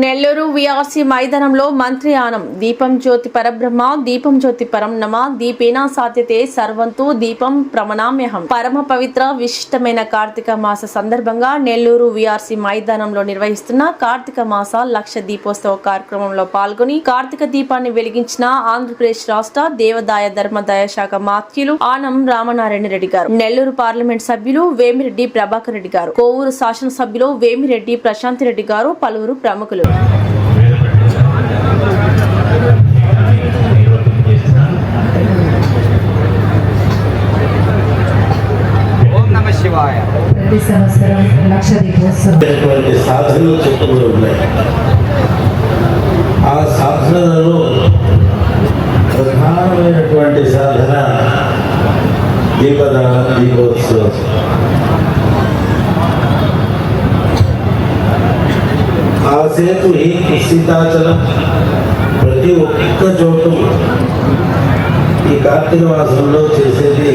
Nellore VRC మైదానంలో మంత్రి ఆనం. దీపం జ్యోతి పరబ్రహ్మ దీపం జ్యోతి పరం నమ దీపేనా సాధ్యతే సర్వంతు దీపం ప్రమణామ్యహం పరమ పవిత్ర విశిష్టమైన కార్తీక మాస సందర్భంగా నెల్లూరు విఆర్సి మైదానంలో నిర్వహిస్తున్న కార్తీక మాస లక్ష దీపోత్సవ కార్యక్రమంలో పాల్గొని కార్తీక దీపాన్ని వెలిగించిన ఆంధ్రప్రదేశ్ రాష్ట్ర దేవదాయ ధర్మదాయ శాఖ మాత్యులు ఆనం రామనారాయణ రెడ్డి గారు. నెల్లూరు పార్లమెంట్ సభ్యులు వేమిరెడ్డి ప్రభాకర్ రెడ్డి గారు. కోవూరు శాసనసభ్యులు వేమిరెడ్డి ప్రశాంతి రెడ్డి గారు పలువురు ప్రముఖులు. సాధనలు చెప్పబడి ఉన్నాయి ఆ సాధనలలో ప్రధానమైనటువంటి సాధన దీపదాన దీపోత్సవం. కాసేపు ఈ సీతాచలం ప్రతి ఒక్క చోటు ఈ కార్తీక మాసంలో చేసేది